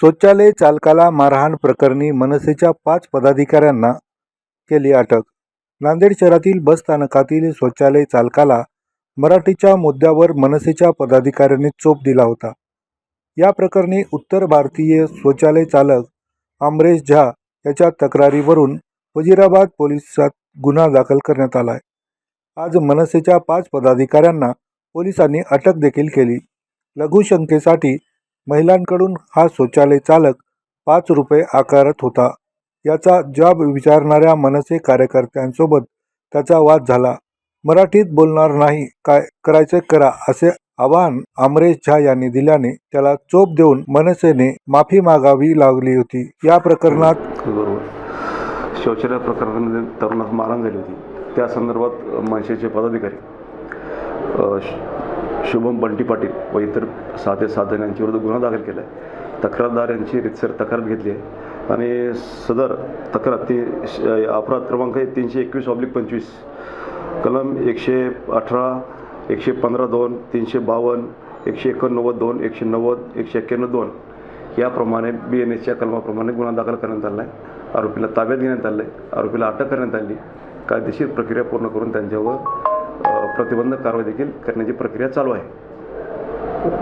शौचालय चालकाला मारहाण प्रकरणी मनसेच्या पाच पदाधिकाऱ्यांना केली अटक. नांदेड शहरातील बसस्थानकातील शौचालय चालकाला मराठीच्या मुद्द्यावर मनसेच्या पदाधिकाऱ्यांनी चोप दिला होता. या प्रकरणी उत्तर भारतीय शौचालय चालक अमरेश झा याच्या तक्रारीवरून वजिराबाद पोलिसात गुन्हा दाखल करण्यात आला आहे आज मनसेच्या पाच पदाधिकाऱ्यांना पोलिसांनी अटक देखील केली. लघुशंकेसाठी महिलांकडून हा शौचालय चालक पाच रुपये आकारत होता. याचा जॉब विचारणाऱ्या मनसे कार्यकर्त्यांसोबत त्याचा वाद झाला. मराठीत बोलणार नाही काय करायचे करा असे आवाहन अमरेश झा यांनी दिल्याने त्याला चोप देऊन मनसेने माफी मागावी लागली होती. या प्रकरणात बरोबर. शौचालय प्रकरणामध्ये तरुणास मारहाण झाली होती. त्या संदर्भात मनसेचे पदाधिकारी शुभम बंटी पाटील व इतर सहा ते सात जण यांच्याविरुद्ध गुन्हा दाखल केला आहे. तक्रारदार यांची रितसर तक्रार घेतली आहे. आणि सदर तक्रार ती श- अपराध क्रमांक आहे तीनशे एकवीस ऑब्लिक पंचवीस. कलम एकशे अठरा एकशे पंधरा दोन तीनशे बावन्न एकशे एकोणनव्वद दोन एकशे नव्वद एकशे एक्क्याण्णव दोन याप्रमाणे बी एन एसच्या कलमाप्रमाणे गुन्हा दाखल करण्यात आला आहे. आरोपीला ताब्यात घेण्यात आलं आहे. आरोपीला अटक करण्यात आली कायदेशीर प्रक्रिया पूर्ण करून त्यांच्यावर प्रतिबंधक कारवाई देखील करण्याची प्रक्रिया चालू आहे.